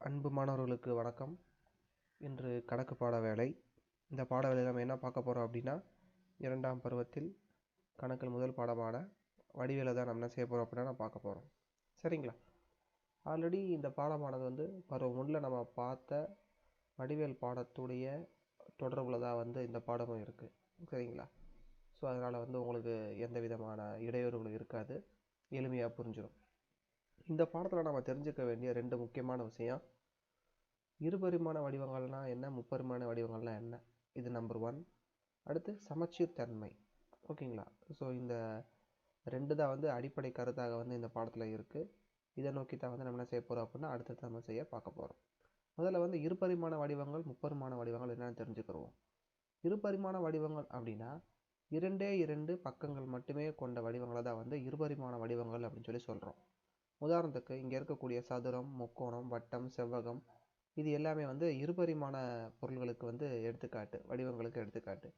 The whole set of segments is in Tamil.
அன்பு மாணவர்களுக்கு வணக்கம். இன்று கணக்கு பாட வேலை இந்த பாட வேலையில் நம்ம என்ன பார்க்க போகிறோம் அப்படின்னா இரண்டாம் பருவத்தில் கணக்கில் முதல் பாடமான வடிவேலை தான் நம்ம என்ன செய்ய போகிறோம் அப்படின்னா நம்ம பார்க்க போகிறோம் சரிங்களா? ஆல்ரெடி இந்த பாடமானது வந்து பருவம் ஒன்றில் நம்ம பார்த்த வடிவேல் பாடத்துடைய தொடர்பில் தான் வந்து இந்த பாடமும் இருக்குது சரிங்களா? ஸோ அதனால் வந்து உங்களுக்கு எந்த விதமான இடையூறுகளும் இருக்காது. எளிமையாக புரிஞ்சிடும் இந்த பாடத்தில் நம்ம தெரிஞ்சுக்க வேண்டிய ரெண்டு முக்கியமான விஷயம் இருபரிமாண வடிவங்கள்னா என்ன முப்பரிமாண வடிவங்கள்னா என்ன? இது நம்பர் ஒன் அடுத்து சமச்சீர் தன்மை ஓகேங்களா? ஸோ இந்த ரெண்டு தான் வந்து அடிப்படை கருத்தாக வந்து இந்த பாடத்தில் இருக்குது இதை நோக்கி தான் வந்து நம்ம என்ன செய்ய போகிறோம் அப்படின்னா அடுத்தது நம்ம செய்ய பார்க்க போகிறோம் முதல்ல வந்து இருபரிமாண வடிவங்கள் முப்பரிமாண வடிவங்கள் என்னென்னு தெரிஞ்சுக்கிறோம் இருபரிமாண வடிவங்கள் அப்படின்னா இரண்டே இரண்டு பக்கங்கள் மட்டுமே கொண்ட வடிவங்களை தான் வந்து இருபரிமாண வடிவங்கள் அப்படின்னு சொல்லி சொல்கிறோம் உதாரணத்துக்கு இங்கே இருக்கக்கூடிய சதுரம் முக்கோணம் வட்டம் செவ்வகம் இது எல்லாமே வந்து இருபரிமாண பொருள்களுக்கு வந்து எடுத்துக்காட்டு வடிவங்களுக்கு எடுத்துக்காட்டு.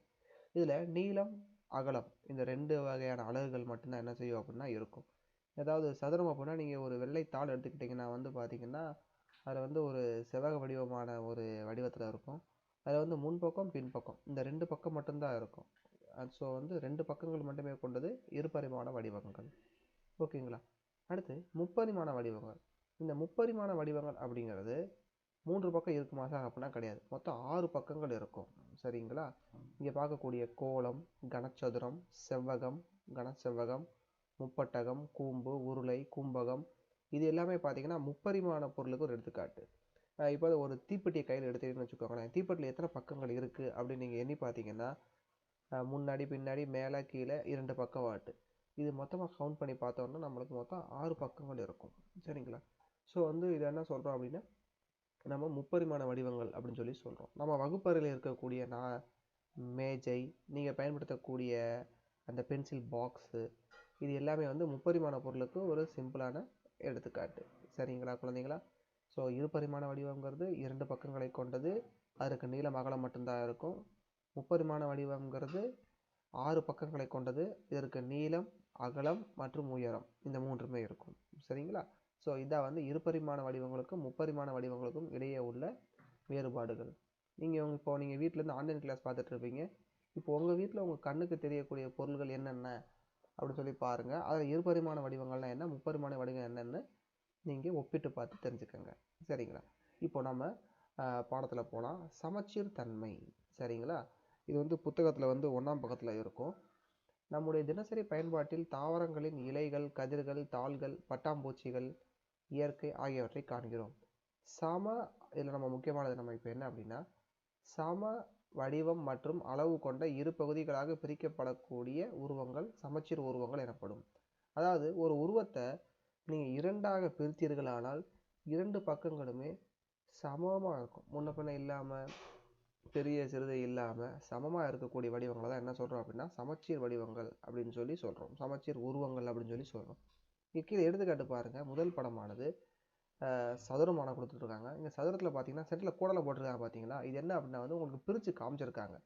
இதில் நீளம் அகலம் இந்த ரெண்டு வகையான அலகுகள் மட்டும்தான் என்ன செய்யும் அப்படின்னா இருக்கும். ஏதாவது சதுரம் அப்படின்னா நீங்கள் ஒரு வெள்ளை தாள் எடுத்துக்கிட்டிங்கன்னா வந்து பார்த்தீங்கன்னா அதில் வந்து ஒரு செவ்வக வடிவமான ஒரு வடிவத்தில் இருக்கும். அதில் வந்து முன்பக்கம் பின்பக்கம் இந்த ரெண்டு பக்கம் மட்டும்தான் இருக்கும். ஸோ வந்து ரெண்டு பக்கங்கள் மட்டுமே கொண்டது இருபரிமாண வடிவங்கள். ஓகேங்களா அடுத்து முப்பரிமாண வடிவங்கள். இந்த முப்பரிமாண வடிவங்கள் அப்படிங்கிறது மூன்று பக்கம் இருக்குமா சார்? அப்படின்னா கிடையாது. மொத்தம் ஆறு பக்கங்கள் இருக்கும். சரிங்களா? இங்கே பார்க்கக்கூடிய கோலம் கனச்சதுரம் செவ்வகம் கனச்செவ்வகம் முப்பட்டகம் கூம்பு உருளை கும்பகம். இது எல்லாமே பார்த்தீங்கன்னா முப்பரிமாண பொருளுக்கு ஒரு எடுத்துக்காட்டு. இப்போ ஒரு தீப்பெட்டியை கையில் எடுத்துக்கிட்டுன்னு வச்சுக்கோங்களேன். தீப்பெட்டியில் எத்தனை பக்கங்கள் இருக்குது அப்படின்னு நீங்கள் எண்ணி பார்த்தீங்கன்னா முன்னாடி பின்னாடி மேலே கீழே இரண்டு பக்கவாட்டு. இது மொத்தமாக கவுண்ட் பண்ணி பார்த்தோம்னா நம்மளுக்கு மொத்தம் ஆறு பக்கங்கள் இருக்கும். சரிங்களா? ஸோ வந்து இது என்ன சொல்கிறோம் அப்படின்னா நம்ம முப்பரிமாண வடிவங்கள் அப்படின்னு சொல்லி சொல்கிறோம் நம்ம வகுப்பறையில் இருக்கக்கூடிய நான் மேஜை நீங்கள் பயன்படுத்தக்கூடிய அந்த பென்சில் பாக்ஸு இது எல்லாமே வந்து முப்பரிமாண பொருளுக்கு ஒரு சிம்பிளான எடுத்துக்காட்டு. சரிங்களா குழந்தைங்களா? ஸோ இருபரிமாண வடிவங்கிறது இரண்டு பக்கங்களை கொண்டது. அதற்கு நீளம் அகலம் மட்டும்தான் இருக்கும். முப்பரிமாண வடிவங்கிறது ஆறு பக்கங்களை கொண்டது. இதற்கு நீளம் அகலம் மற்றும் உயரம் இந்த மூன்றுமே இருக்கும். சரிங்களா? ஸோ இதான் வந்து இருபரிமாண வடிவங்களுக்கும் முப்பரிமாண வடிவங்களுக்கும் இடையே உள்ள வேறுபாடுகள். நீங்கள் இப்போ நீங்கள் வீட்டிலேருந்து ஆன்லைன் கிளாஸ் பார்த்துட்ருப்பீங்க இப்போ உங்கள் வீட்டில் உங்கள் கண்ணுக்கு தெரியக்கூடிய பொருள்கள் என்னென்ன? அப்படின்னு சொல்லி பாருங்கள் அதில் இருபரிமாண வடிவங்கள்லாம் என்ன? முப்பரிமாண வடிவம் என்னென்னு நீங்கள் ஒப்பிட்டு பார்த்து தெரிஞ்சுக்கோங்க. சரிங்களா? இப்போ நம்ம பாடத்தில் போனால் சமச்சீர் தன்மை. சரிங்களா? இது வந்து புத்தகத்தில் வந்து ஒன்றாம் பக்கத்தில் இருக்கும். நம்முடைய தினசரி பயன்பாட்டில் தாவரங்களின் இலைகள் கதிர்கள் தாள்கள் பட்டாம்பூச்சிகள் இயற்கை ஆகியவற்றை காண்கிறோம். சம இதில் நம்ம முக்கியமானது நம்ம இப்போ என்ன அப்படின்னா சம வடிவம் மற்றும் அளவு கொண்ட இரு பகுதிகளாக பிரிக்கப்படக்கூடிய உருவங்கள் சமச்சீர் உருவங்கள் எனப்படும். அதாவது ஒரு உருவத்தை நீங்கள் இரண்டாக பிரித்தீர்களானால் இரண்டு பக்கங்களுமே சமமாக இருக்கும். முன்ன பின்ன இல்லாமல் பெரிய சிறுதை இல்லாமல் சமமாக இருக்கக்கூடிய வடிவங்களை தான் என்ன சொல்கிறோம் அப்படின்னா சமச்சீர் வடிவங்கள் அப்படின்னு சொல்லி சொல்கிறோம் சமச்சீர் உருவங்கள் அப்படின்னு சொல்லி சொல்கிறோம் இங்கே கீழே எடுத்துக்காட்டு பாருங்கள் முதல் படமானது சதுரமான கொடுத்துட்ருக்காங்க இங்கே சதுரத்தில் பார்த்தீங்கன்னா சென்டரில் கோடலை போட்டிருக்காங்க பார்த்தீங்களா இது என்ன அப்படின்னா வந்து உங்களுக்கு பிரித்து காமிச்சிருக்காங்க.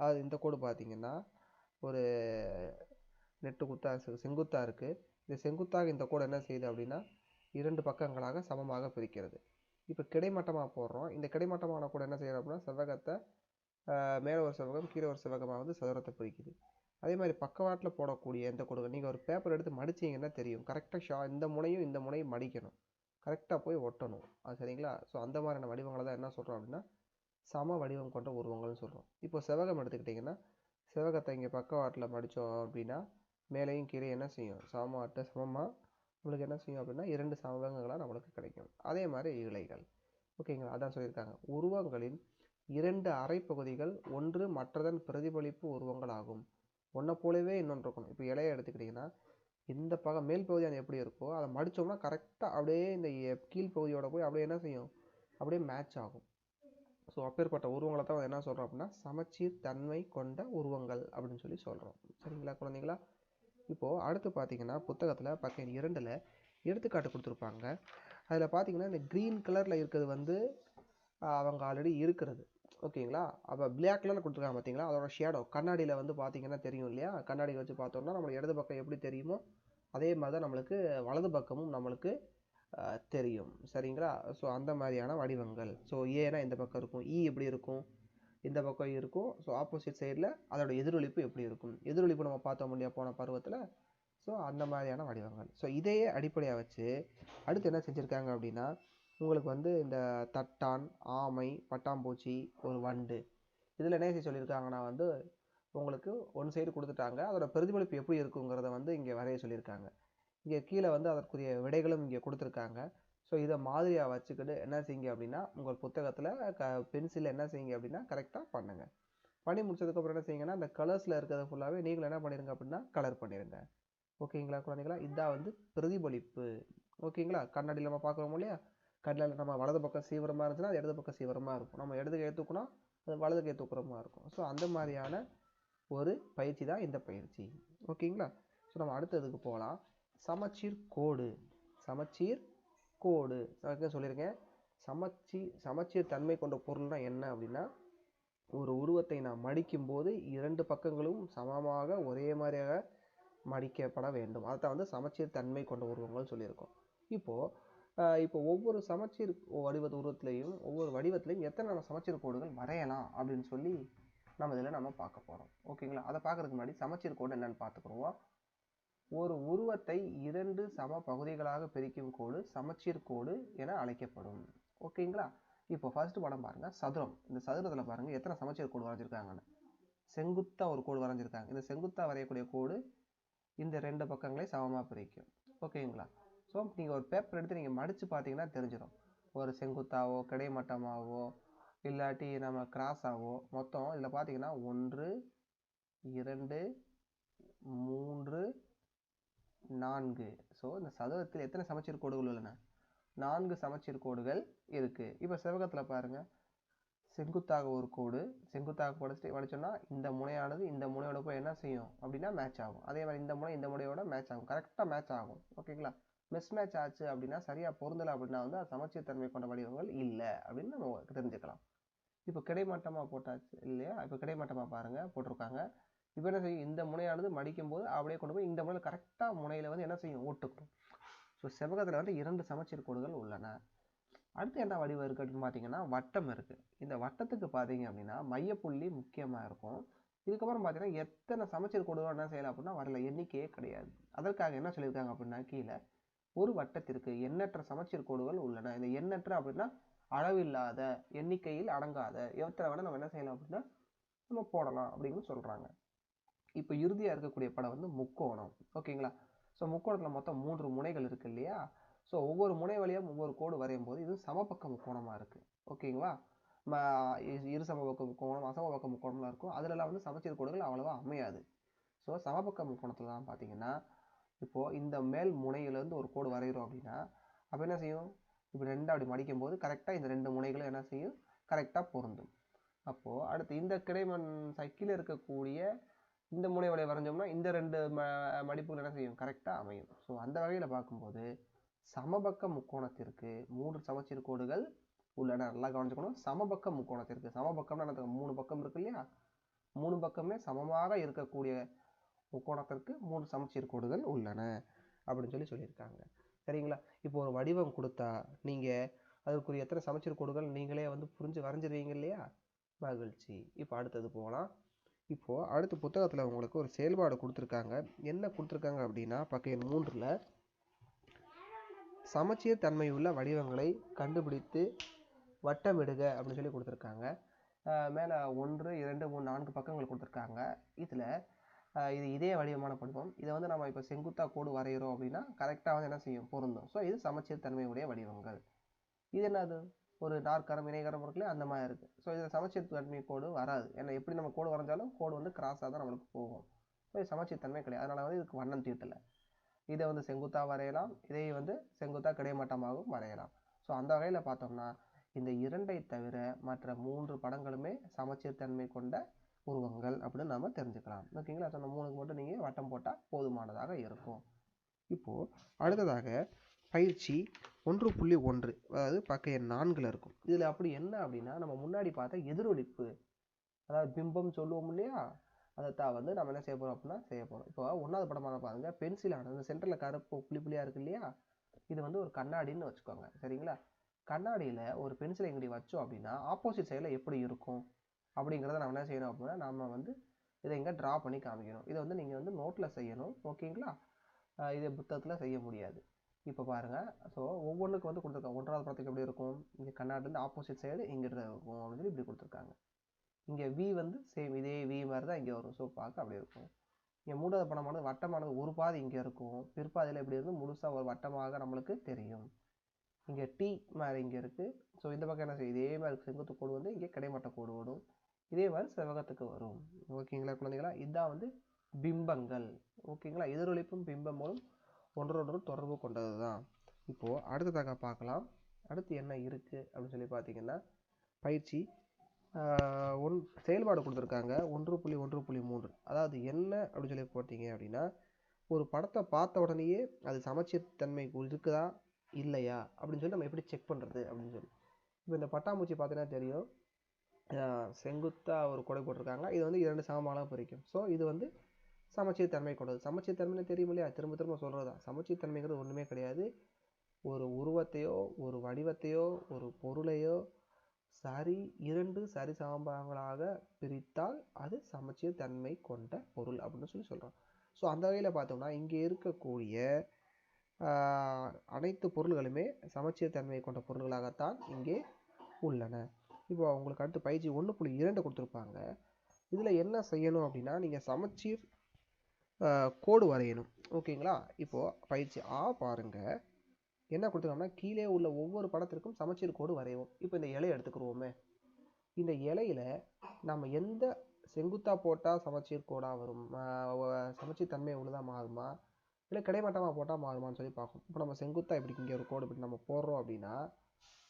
அது இந்த கோடு பார்த்தீங்கன்னா ஒரு நெட்டு குத்தா செங்குத்தாக இருக்குது இந்த செங்குத்தாக இந்த கோடு என்ன செய்யுது அப்படின்னா இரண்டு பக்கங்களாக சமமாக பிரிக்கிறது. இப்போ கிடைமட்டமாக போடுறோம். இந்த கிடைமட்டமான கூட என்ன செய்யறோம் அப்படின்னா செவ்வகத்தை மேலே ஒரு செவ்வகம் கீழே ஒரு செவ்வகமாக வந்து சதுரத்தை பிரிக்குது. அதே மாதிரி பக்கவாட்டில் போடக்கூடிய எந்த கொடுங்க நீங்கள் ஒரு பேப்பர் எடுத்து மடிச்சிங்கன்னா தெரியும். கரெக்டாக ஷா இந்த முனையும் இந்த முனையும் மடிக்கணும். கரெக்டாக போய் ஒட்டணும். அது சரிங்களா? ஸோ அந்த மாதிரியான வடிவங்களை தான் என்ன சொல்கிறோம் அப்படின்னா சம வடிவம் கொண்ட உருவங்கள்னு சொல்கிறோம் இப்போ செவ்வகம் எடுத்துக்கிட்டிங்கன்னா செவ்வகத்தை இங்கே பக்கவாட்டில் மடித்தோம் அப்படின்னா மேலேயும் கீழே என்ன செய்யும்? சமவாட்டை சமமாக நம்மளுக்கு என்ன செய்யும் அப்படின்னா இரண்டு சமபங்கங்களாக நம்மளுக்கு கிடைக்கும். அதே மாதிரி இலைகள். ஓகேங்களா அதான் சொல்லியிருக்காங்க. உருவங்களின் இரண்டு அரை பகுதிகள் ஒன்று மற்றதன் பிரதிபலிப்பு உருவங்கள் ஆகும் ஒன்றை போலவே இன்னொன்று இருக்கணும். இப்போ இலையை எடுத்துக்கிட்டிங்கன்னா இந்த பக்கம் மேல் பகுதி அது எப்படி இருக்கோ அதை மடித்தோம்னா கரெக்டாக அப்படியே இந்த கீழ் பகுதியோட போய் அப்படியே என்ன செய்யும்? அப்படியே மேட்ச் ஆகும். ஸோ அப்பேற்பட்ட உருவங்களை தான் என்ன சொல்கிறோம் அப்படின்னா சமச்சீர் தன்மை கொண்ட உருவங்கள் அப்படின்னு சொல்லி சொல்கிறோம் சரிங்களா குழந்தைங்களா? இப்போது அடுத்து பார்த்தீங்கன்னா புத்தகத்தில் பக்கம் இரண்டில் எடுத்துக்காட்டு கொடுத்துருப்பாங்க. அதில் பார்த்தீங்கன்னா இந்த க்ரீன் கலரில் இருக்கிறது வந்து அவங்க ஆல்ரெடி இருக்கிறது. ஓகேங்களா? அப்போ பிளாக் கலரில் கொடுத்துருக்காங்க பார்த்தீங்களா? அதோட ஷேடோ கண்ணாடியில் வந்து பார்த்தீங்கன்னா தெரியும் இல்லையா? கண்ணாடி வச்சு பார்த்தோம்னா நம்மளுக்கு இடது பக்கம் எப்படி தெரியுமோ அதே மாதிரி தான் நம்மளுக்கு வலது பக்கமும் நம்மளுக்கு தெரியும். சரிங்களா? ஸோ அந்த மாதிரியான வடிவங்கள். ஸோ ஏனா இந்த பக்கம் இருக்கும். இ எப்படி இருக்கும்? இந்த பக்கம் இருக்கும். ஸோ ஆப்போசிட் சைடில் அதோட எதிரொலிப்பு எப்படி இருக்கும்? எதிரொலிப்பு நம்ம பார்த்தோம் இல்லையா போன பருவத்தில்? ஸோ அந்த மாதிரியான வடிவங்கள். ஸோ இதையே அடிப்படையாக வச்சு அடுத்து என்ன செஞ்சுருக்காங்க அப்படின்னா உங்களுக்கு வந்து இந்த தட்டான் ஆமை பட்டாம்பூச்சி ஒரு வண்டு. இதில் என்ன செய்ய சொல்லியிருக்காங்கன்னா வந்து உங்களுக்கு ஒன் சைடு கொடுத்துட்டாங்க. அதோட பிரதிபலிப்பு எப்படி இருக்குங்கிறத வந்து இங்கே வரைய சொல்லியிருக்காங்க இங்கே கீழே வந்து அதற்குரிய விடைகளும் இங்கே கொடுத்துருக்காங்க. ஸோ இதை மாதிரியாக வச்சுக்கிட்டு என்ன செய்யுங்க அப்படின்னா உங்கள் புத்தகத்தில் க பென்சிலில் என்ன செய்யுங்க அப்படின்னா கரெக்டாக பண்ணுங்கள் பண்ணி முடிச்சதுக்கப்புறம் என்ன செய்யுங்கன்னா அந்த கலர்ஸில் இருக்கிறத ஃபுல்லாகவே நீங்களும் என்ன பண்ணிடுங்க அப்படின்னா கலர் பண்ணிடுங்க ஓகேங்களா குழந்தைங்களா இதான் வந்து பிரதிபலிப்பு. ஓகேங்களா? கண்ணாடியில் நம்ம பார்க்குறோம் இல்லையா? கண்ணில் நம்ம வலது பக்கம் சீவிரமாக இருந்துச்சுன்னா அது இடது பக்கம் சீவிரமாக இருக்கும். நம்ம இடது கை தூக்குனா அது வலது கை தூக்குறமா இருக்கும். ஸோ அந்த மாதிரியான ஒரு பயிற்சி தான் இந்த பயிற்சி. ஓகேங்களா? ஸோ நம்ம அடுத்ததுக்கு போகலாம். சமச்சீர் கோடு. சமச்சீர் கோடு நான் சொல்லியிருக்கேன். சமச்சி சமச்சீர் தன்மை கொண்ட பொருள்னா என்ன அப்படின்னா ஒரு உருவத்தை நாம் மடிக்கும்போது இரண்டு பக்கங்களும் சமமாக ஒரே மாதிரியாக மடிக்கப்பட வேண்டும். அதுதான் வந்து சமச்சீர் தன்மை கொண்ட உருவங்கள் சொல்லியிருக்கோம். இப்போது இப்போ ஒவ்வொரு சமச்சீர் வடிவ உருவத்திலையும் ஒவ்வொரு வடிவத்திலையும் எத்தனை நம்ம சமச்சீர் கோடுகள் வரையலாம் அப்படின்னு சொல்லி நம்ம இதில் நம்ம பார்க்க போகிறோம் ஓகேங்களா? அதை பார்க்கறதுக்கு முன்னாடி சமச்சீர் கோடு என்னென்னு பார்த்துக்குருவோம். ஒரு உருவத்தை இரண்டு சம பகுதிகளாக பிரிக்கும் கோடு சமச்சீர் கோடு என அழைக்கப்படும். ஓகேங்களா இப்போ ஃபர்ஸ்ட் படம் பாருங்க. சதுரம். இந்த சதுரத்தில் பாருங்க எத்தனை சமச்சீர் கோடு வரைஞ்சிருக்காங்கன்னு. செங்குத்தா ஒரு கோடு வரைஞ்சிருக்காங்க. இந்த செங்குத்தா வரையக்கூடிய கோடு இந்த ரெண்டு பக்கங்களை சமமாக பிரிக்கும். ஓகேங்களா ஸோ நீங்கள் ஒரு பேப்பர் எடுத்து நீங்கள் மடித்து பார்த்தீங்கன்னா தெரிஞ்சிடும் ஒரு செங்குத்தாவோ கிடைமட்டமாகவோ இல்லாட்டி நம்ம கிராஸாவோ மொத்தம் இதில் பார்த்தீங்கன்னா ஒன்று இரண்டு மூன்று நான்கு. ஸோ இந்த சதுரத்தில் எத்தனை சமச்சீர் கோடுகள் உள்ளன? நான்கு சமச்சீர் கோடுகள் இருக்குது இப்போ சிவகத்தில் பாருங்கள் செங்குத்தாக ஒரு கோடு. செங்குத்தாக படிச்சுட்டு படிச்சோம்னா இந்த முனையானது இந்த முனையோட போய் என்ன செய்யும்? அப்படின்னா மேட்ச் ஆகும். அதே மாதிரி இந்த முனை இந்த முனையோட மேட்ச் ஆகும். கரெக்டாக மேட்ச் ஆகும். ஓகேங்களா மிஸ் மேட்ச் ஆச்சு அப்படின்னா சரியாக பொருந்தலை அப்படின்னா வந்து அது சமச்சீர் தன்மை கொண்ட வடிவங்கள் இல்லை அப்படின்னு நம்ம தெரிஞ்சுக்கலாம். இப்போ கிடைமட்டமாக போட்டாச்சு இல்லையா? இப்போ கிடைமட்டமாக பாருங்கள் போட்டிருக்காங்க. இப்போ என்ன செய்யும்? இந்த முனையானது மடிக்கும் போது அப்படியே கொண்டு போய் இந்த முனையில் கரெக்டாக முனையில் வந்து என்ன செய்யும்? ஓட்டுக்கும். ஸோ செவ்வகத்தில் வந்து இரண்டு சமச்சீர் கோடுகள் உள்ளன. அடுத்து என்ன வடிவம் இருக்குது அப்படின்னு பார்த்தீங்கன்னா வட்டம் இருக்குது இந்த வட்டத்துக்கு பார்த்தீங்க அப்படின்னா மையப்புள்ளி முக்கியமாக இருக்கும். இதுக்கப்புறம் பார்த்தீங்கன்னா எத்தனை சமச்சீர் கோடுகள் என்ன செய்யலாம் அப்படின்னா வரல. எண்ணிக்கையே கிடையாது. அதற்காக என்ன சொல்லியிருக்காங்க அப்படின்னா கீழே ஒரு வட்டத்திற்கு எண்ணற்ற சமச்சீர் கோடுகள் உள்ளன. இந்த எண்ணற்ற அப்படின்னா அளவில்லாத எண்ணிக்கையில் அடங்காத எத்தனை வேணால் நம்ம என்ன செய்யலாம் அப்படின்னா நம்ம போடலாம் அப்படின்னு சொல்கிறாங்க இப்போ இறுதியாக இருக்கக்கூடிய படம் வந்து முக்கோணம். ஓகேங்களா? ஸோ முக்கோணத்தில் மொத்தம் மூன்று முனைகள் இருக்கு இல்லையா? ஸோ ஒவ்வொரு முனை வழியாக ஒவ்வொரு கோடு வரையும் போது இது சமபக்க முக்கோணமாக இருக்குது ஓகேங்களா? ம இரு சமபக்க முக்கோணம் அசமபக்க முக்கோணம்லாம் இருக்கும். அதிலலாம் வந்து சமச்சீர் கோடுகள் அவ்வளோவா அமையாது. ஸோ சமபக்க முக்கோணத்தில் தான் பார்த்தீங்கன்னா இப்போது இந்த மேல் முனையிலேருந்து ஒரு கோடு வரைகிறோம் அப்படின்னா அப்போ என்ன செய்யும்? இப்போ ரெண்டு அப்படி மடிக்கும் போது கரெக்டாக இந்த ரெண்டு முனைகளும் என்ன செய்யும்? கரெக்டாக பொருந்தும். அப்போது அடுத்து இந்த கிடைமண் சைக்கிளில் இருக்கக்கூடிய இந்த முனை வழியை வரைஞ்சோம்னா இந்த ரெண்டு ம மடிப்புகள் என்ன செய்யும்? கரெக்டாக அமையும். ஸோ அந்த வகையில் பார்க்கும்போது சமபக்க முக்கோணத்திற்கு மூன்று சமச்சீர் கோடுகள் உள்ளன. நல்லா கவனிச்சுக்கணும். சமபக்க முக்கோணத்திற்கு. சமபக்கம்னா என்ன மூணு பக்கம் இருக்கு இல்லையா? மூணு பக்கமே சமமாக இருக்கக்கூடிய முக்கோணத்திற்கு மூணு சமச்சீர் கோடுகள் உள்ளன. அப்படின்னு சொல்லி சொல்லியிருக்காங்க. சரிங்களா? இப்போ ஒரு வடிவம் கொடுத்தா நீங்கள் அதற்குரிய எத்தனை சமச்சீர் கோடுகள் நீங்களே வந்து புரிஞ்சு வரைஞ்சிருவீங்க இல்லையா? மகிழ்ச்சி. இப்போ அடுத்தது போகலாம். இப்போது அடுத்த புத்தகத்தில் உங்களுக்கு ஒரு செயல்பாடு கொடுத்துருக்காங்க. என்ன கொடுத்துருக்காங்க அப்படின்னா பக்க எண் மூன்றில் சமச்சீர் தன்மையுள்ள வடிவங்களை கண்டுபிடித்து வட்டமிடுக அப்படின்னு சொல்லி கொடுத்துருக்காங்க. மேலே ஒன்று இரண்டு மூணு நான்கு பக்கங்கள் கொடுத்துருக்காங்க. இதில் இது இதே வடிவமான படிவம் இதை வந்து நம்ம இப்போ செங்குத்தாக கோடு வரைகிறோம் அப்படின்னா கரெக்டாக வந்து என்ன செய்யும்? பொருந்தும். ஸோ இது சமச்சீர் தன்மையுடைய வடிவங்கள். இது என்னது? ஒரு நாற்கரம் இணைகரம் இருக்குல்ல அந்த மாதிரி இருக்குது ஸோ இதில் சமச்சீர் தன்மை கோடு வராது. ஏன்னா எப்படி நம்ம கோடு வரைஞ்சாலும் கோடு வந்து கிராஸாக தான் நம்மளுக்கு போகும். ஸோ இது சமச்சீர் தன்மை கிடையாது. அதனால் வந்து இதுக்கு வண்ணம் தீட்டலை. இதை வந்து செங்குத்தாக வரையலாம். இதை வந்து செங்குத்தாக கிடைமட்டமாகவும் வரையலாம். ஸோ அந்த வகையில் பார்த்தோம்னா இந்த இரண்டை தவிர மற்ற மூன்று படங்களுமே சமச்சீர் தன்மை கொண்ட உருவங்கள் அப்படின்னு நாம் தெரிஞ்சுக்கலாம். ஓகேங்களா ஸோ அந்த மூணுக்கு மட்டும் நீங்கள் வட்டம் போட்டால் போதுமானதாக இருக்கும். இப்போது அடுத்ததாக பயிற்சி ஒன்று புள்ளி ஒன்று அதாவது பக்க எண் நான்கில் இருக்கும். இதில் அப்படி என்ன அப்படின்னா நம்ம முன்னாடி பார்த்த எதிரொலிப்பு அதாவது பிம்பம் சொல்லுவோம் இல்லையா? அதை தான் வந்து நம்ம என்ன செய்ய போகிறோம் அப்படின்னா செய்ய போகிறோம் இப்போ ஒன்றாவது படமாக பாருங்க. பென்சிலானது சென்டரில் கருப்பு புள்ளி புள்ளியாக இருக்கு இல்லையா? இது வந்து ஒரு கண்ணாடின்னு வச்சுக்கோங்க. சரிங்களா? கண்ணாடியில் ஒரு பென்சிலை இப்படி வச்சோம் அப்படின்னா ஆப்போசிட் சைடில் எப்படி இருக்கும்? அப்படிங்கிறத நம்ம என்ன செய்யணும் அப்படின்னா நம்ம வந்து இதை இங்கே ட்ரா பண்ணி காமிக்கணும். இதை வந்து நீங்கள் வந்து நோட்டில் செய்யணும். ஓகேங்களா இதை புத்தகத்தில் செய்ய முடியாது. இப்போ பாருங்கள் ஸோ ஒவ்வொன்றுக்கு வந்து கொடுத்துருக்காங்க. ஒன்றாவது படத்துக்கு எப்படி இருக்கும்? இங்கே கண்ணாடி வந்து ஆப்போசிட் சைடு இங்கே இருக்கும் அப்படின்னு சொல்லி இப்படி கொடுத்துருக்காங்க. இங்கே வி வந்து சேம் இதே வி மாதிரி தான் இங்கே வரும். ஸோ பார்க்க அப்படி இருக்கும். இங்கே மூணாவது படமானது வட்டமானது ஒரு பாதி இங்கே இருக்கும். பிற்பாதியில் எப்படி இருந்து முழுசாக ஒரு வட்டமாக நம்மளுக்கு தெரியும். இங்கே டி மாதிரி இங்கே இருக்குது ஸோ இந்த பக்கம் என்ன செய்யும்? இதே மாதிரி செங்குத்து கோடு வந்து இங்கே கிடைமட்ட கோடு வரும் இதே மாதிரி செவகத்துக்கு வரும். ஓகேங்களா குழந்தைங்களா இதுதான் வந்து பிம்பங்கள். ஓகேங்களா எதிரொலிப்பும் பிம்பங்களும் ஒன்றோடொன்று தொடர்பு கொண்டது தான் இப்போது அடுத்ததாக பார்க்கலாம். அடுத்து என்ன இருக்குது அப்படின்னு சொல்லி பார்த்தீங்கன்னா பயிற்சி. ஒன் செயல்பாடு கொடுத்துருக்காங்க. ஒன்று புள்ளி ஒன்று புள்ளி மூன்று. அதாவது என்ன அப்படின்னு சொல்லி போட்டிங்க அப்படின்னா ஒரு படத்தை பார்த்த உடனேயே அது சமச்சீர் தன்மை இருக்குதா? இல்லையா? அப்படின்னு சொல்லி நம்ம எப்படி செக் பண்ணுறது அப்படின்னு சொல்லி. இப்போ இந்த பட்டாம்பூச்சி பார்த்தீங்கன்னா தெரியும். செங்குத்தாக ஒரு கொடை போட்டிருக்காங்க. இது வந்து இரண்டு சமமாக பிரிக்கும். ஸோ இது வந்து சமச்சீர் தன்மை கொண்டது. சமச்சீர் தன்மைன்னு தெரியும் இல்லையா? திரும்ப திரும்ப சொல்கிறது தான் சமச்சீர் தன்மைங்கிறது ஒன்றுமே கிடையாது. ஒரு உருவத்தையோ ஒரு வடிவத்தையோ ஒரு பொருளையோ சரி இரண்டு சரி சமபாகங்களாக பிரித்தால் அது சமச்சீர் தன்மை கொண்ட பொருள் அப்படின்னு சொல்லி சொல்கிறோம் ஸோ அந்த வகையில் பார்த்தோம்னா இங்கே இருக்கக்கூடிய அனைத்து பொருள்களுமே சமச்சீர் தன்மை கொண்ட பொருள்களாகத்தான் இங்கே உள்ளன. இப்போ உங்களுக்கு அடுத்து பயிற்சி ஒன்று புள்ளி இரண்டு கொடுத்துருப்பாங்க. இதில் என்ன செய்யணும் அப்படின்னா நீங்கள் சமச்சீர் கோடு வரையணும். ஓகேங்களா? இப்போது பயிற்சி ஆ பாருங்கள் என்ன கொடுத்துருக்கோம்னா கீழே உள்ள ஒவ்வொரு படத்திற்கும் சமச்சீர் கோடு வரைவோம். இப்போ இந்த இலையை எடுத்துக்கிடுவோமே இந்த இலையில நம்ம எந்த செங்குத்தாக போட்டால் சமச்சீர் கோடாக வரும்? சமச்சீர் தன்மை உள்ளதாக மாறுமா? இல்லை கிடைமட்டமாக போட்டால் மாறுமான்னு சொல்லி பார்க்கும் இப்போ நம்ம செங்குத்தாக இப்படி இங்கே ஒரு கோடு இப்படி நம்ம போடுறோம் அப்படின்னா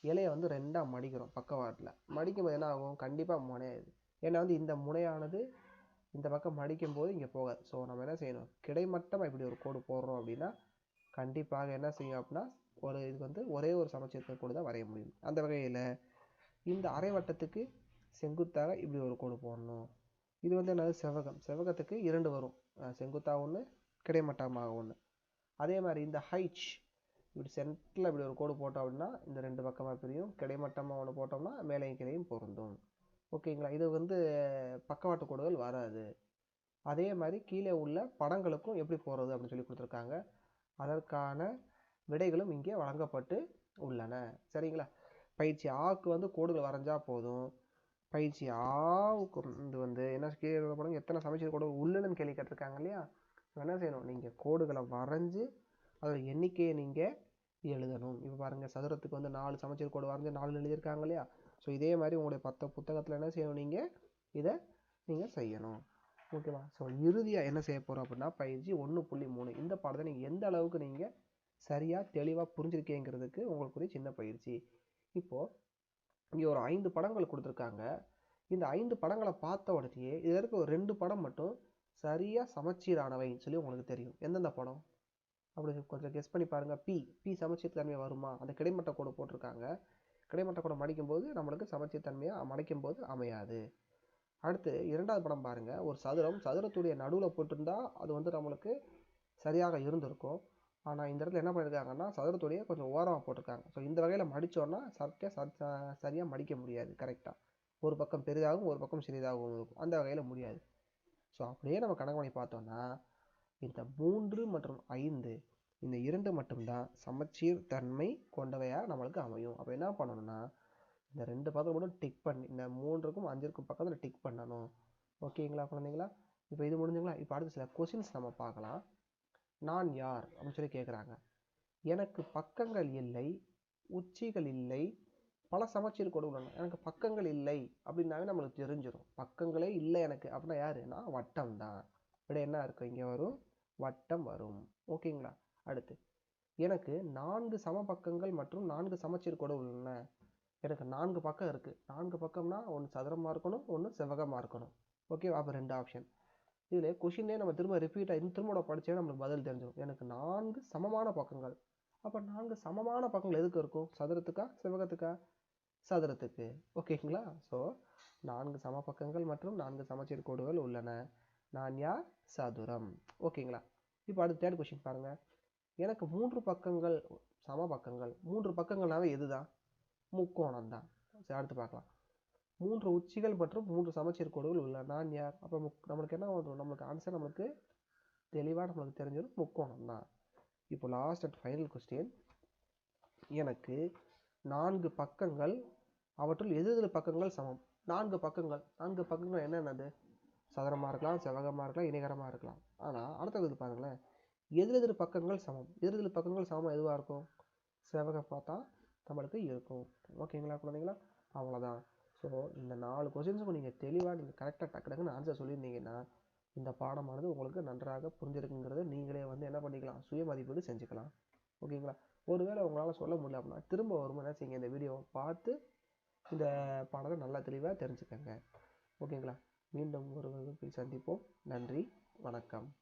இலையை வந்து ரெண்டாக மடிக்கிறோம் பக்கவாட்டில். மடிக்கும் போது என்ன ஆகும்? கண்டிப்பாக முனையாது ஏன்னா வந்து இந்த முனையானது இந்த பக்கம் மடிக்கும் போது இங்கே போகாது. ஸோ நம்ம என்ன செய்யணும்? கிடைமட்டமாக இப்படி ஒரு கோடு போடுறோம் அப்படின்னா கண்டிப்பாக என்ன செய்யும் அப்படின்னா ஒரு இதுக்கு வந்து ஒரே ஒரு சமச்சீர் கோடு தான் வரைய முடியும். அந்த வகையில் இந்த அரை வட்டத்துக்கு செங்குத்தாக இப்படி ஒரு கோடு போடணும். இது வந்து என்னது? செவ்வகம். செவ்வகத்துக்கு இரண்டு வரும். செங்குத்தாக ஒன்று கிடைமட்டமாக ஒன்று அதே மாதிரி இந்த ஹைச் இப்படி சென்டரில் இப்படி ஒரு கோடு போட்டோம் அப்படின்னா இந்த ரெண்டு பக்கமாக பிரியும். கிடைமட்டமாக ஒன்று போட்டோம்னா மேலையும் கீழையும் பொருந்தும். ஓகேங்களா? இது வந்து பக்கவாட்டு கோடுகள் வராது. அதே மாதிரி கீழே உள்ள படங்களுக்கும் எப்படி போகிறது அப்படின்னு சொல்லி கொடுத்துருக்காங்க. அதற்கான விடைகளும் இங்கே வழங்கப்பட்டு உள்ளன. சரிங்களா? பயிற்சி ஆக்கு வந்து கோடுகள் வரைஞ்சா போதும். பயிற்சி ஆவுக்கு இது வந்து என்ன கீழே உள்ள படம் எத்தனை சமைச்சர் கோடு உள்ளுன்னு கேள்வி கேட்டிருக்காங்க இல்லையா? என்ன செய்யணும்? நீங்கள் கோடுகளை வரைஞ்சு அதோட எண்ணிக்கையை நீங்கள் எழுதணும். இப்போ பாருங்கள் சதுரத்துக்கு வந்து நாலு சமச்சீர் கோடு வரைஞ்சி நாலு எழுதியிருக்காங்க இல்லையா? ஸோ இதே மாதிரி உங்களுடைய பத்து புத்தகத்தில் என்ன செய்யணும் நீங்கள் இதை நீங்கள் செய்யணும். ஓகேவா ஸோ இறுதியாக என்ன செய்ய போகிறோம் அப்படின்னா பயிற்சி ஒன்று புள்ளி மூணு. இந்த பாடத்தை நீங்கள் எந்த அளவுக்கு நீங்கள் சரியாக தெளிவாக புரிஞ்சிருக்கேங்கிறதுக்கு உங்களுக்கு ஒரு சின்ன பயிற்சி. இப்போது இங்கே ஒரு ஐந்து படங்கள் கொடுத்துருக்காங்க. இந்த ஐந்து படங்களை பார்த்த உடனேயே இதில் இருக்க ஒரு ரெண்டு படம் மட்டும் சரியாக சமச்சீரானவைன்னு சொல்லி உங்களுக்கு தெரியும். எந்தெந்த படம்? அப்படி கொஞ்சம் கெஸ் பண்ணி பாருங்கள் பி பி சமச்சீர் தன்மை வருமா? அந்த கிடைமட்ட கோடு போட்டிருக்காங்க. கிடைமட்ட மடிக்கும் போது நம்மளுக்கு சமச்சீர் தன்மையாக மடிக்கும் போது அமையாது. அடுத்து இரண்டாவது படம் பாருங்கள் ஒரு சதுரம் சதுரத்துடைய நடுவில் போட்டிருந்தா அது வந்து நம்மளுக்கு சரியாக இருந்திருக்கும். ஆனால் இந்த இடத்துல என்ன பண்ணியிருக்காங்கன்னா சதுரத்துடைய கொஞ்சம் ஓரமாக போட்டிருக்காங்க. ஸோ இந்த வகையில் மடித்தோன்னா சத்தியாக சரியாக மடிக்க முடியாது கரெக்டாக ஒரு பக்கம் பெரிதாகவும் ஒரு பக்கம் சிறிதாகவும் இருக்கும். அந்த வகையில் முடியாது. ஸோ அப்படியே நம்ம கணக்கு பண்ணி பார்த்தோம்னா இந்த மூன்று மற்றும் ஐந்து இந்த இரண்டு மட்டும்தான் சமச்சீர் தன்மை கொண்டவையாக நம்மளுக்கு அமையும். அப்போ என்ன பண்ணணும்னா இந்த ரெண்டு பக்கத்தில் மட்டும் டிக் பண்ணி இந்த மூன்றுக்கும் அஞ்சிற்கும் பக்கத்தில் டிக் பண்ணணும். ஓகேங்களா குழந்தைங்களா? இப்போ இது முடிஞ்சுங்களா? இப்போ அடுத்து சில கொஷின்ஸ் நம்ம பார்க்கலாம். நான் யார்? அப்படின்னு சொல்லி கேட்குறாங்க எனக்கு பக்கங்கள் இல்லை உச்சிகள் இல்லை பல சமச்சீர் கோடு உள்ளன. எனக்கு பக்கங்கள் இல்லை அப்படின்னாவே நம்மளுக்கு தெரிஞ்சிடும் பக்கங்களே இல்லை எனக்கு அப்படின்னா யாருன்னா வட்டம் தான் இப்படி என்ன இருக்கும்? இங்கே வரும். வட்டம் வரும். ஓகேங்களா அடுத்து. எனக்கு நான்கு சம பக்கங்கள் மற்றும் நான்கு சமச்சீர் கோடு உள்ளன. எனக்கு நான்கு பக்கம் இருக்குது நான்கு பக்கம்னா ஒன்று சதுரமாக இருக்கணும் ஒன்று செவ்வகமாக இருக்கணும். ஓகே அப்போ ரெண்டு ஆப்ஷன் இதில் கொஷினே நம்ம திரும்ப ரிப்பீட் ஆகி திரும்ப படித்தே நம்மளுக்கு பதில் தெரிஞ்சிடும் எனக்கு நான்கு சமமான பக்கங்கள். அப்போ நான்கு சமமான பக்கங்கள் எதுக்கு இருக்கும்? சதுரத்துக்கா செவ்வகத்துக்கா? சதுரத்துக்கு. ஓகேங்களா ஸோ நான்கு சம பக்கங்கள் மற்றும் நான்கு சமச்சீர் கோடுகள் உள்ளன. நான் யார்? சதுரம். ஓகேங்களா இப்போ அடுத்த தேர்ட் கொஷின் பாருங்கள் எனக்கு மூன்று பக்கங்கள் சம பக்கங்கள். மூன்று பக்கங்கள்னாவே எதுதான் முக்கோணம் தான் சரி அடுத்து பார்க்கலாம். மூன்று உச்சிகள் மற்றும் மூன்று சமச்சீர் கோடுகள் உள்ள நான் யார்? அப்போ முக் நம்மளுக்கு என்ன வந்துடும் நம்மளுக்கு ஆன்சர் நம்மளுக்கு தெளிவாக நம்மளுக்கு தெரிஞ்சிடும் முக்கோணம் தான் இப்போ லாஸ்ட் அண்ட் ஃபைனல் கொஸ்டின் எனக்கு நான்கு பக்கங்கள் அவற்றுள் எது எது பக்கங்கள் சமம்? நான்கு பக்கங்கள். நான்கு பக்கங்கள் என்னென்னது? சதுரமாக இருக்கலாம் செவ்வகமாக இருக்கலாம் இணைகரமாக இருக்கலாம். ஆனால் அடுத்தது பாருங்களேன். எதிர் எதிர் பக்கங்கள் சமம். எதிரெதிர் பக்கங்கள் சமம் எதுவாக இருக்கும்? செவகை பார்த்தா நம்மளுக்கு இருக்கும். ஓகேங்களா குழந்தைங்களா? அவ்வளோதான் ஸோ இந்த நாலு கொஸ்டின்ஸுக்கும் நீங்கள் தெளிவாக நீங்கள் கரெக்டாக டக்கு டக்குன்னு ஆன்சர் சொல்லியிருந்தீங்கன்னா இந்த பாடமானது உங்களுக்கு நன்றாக புரிஞ்சிருக்குங்கிறத நீங்களே வந்து என்ன பண்ணிக்கலாம்? சுய மதிப்பீடு செஞ்சுக்கலாம். ஓகேங்களா? ஒருவேளை உங்களால் சொல்ல முடியல அப்படின்னா திரும்ப வரும்போது என்ன செய்யுங்க இந்த வீடியோவை பார்த்து இந்த பாடத்தை நல்லா தெளிவாக தெரிஞ்சுக்கோங்க. ஓகேங்களா? மீண்டும் ஒரு சந்திப்போம். நன்றி. வணக்கம்.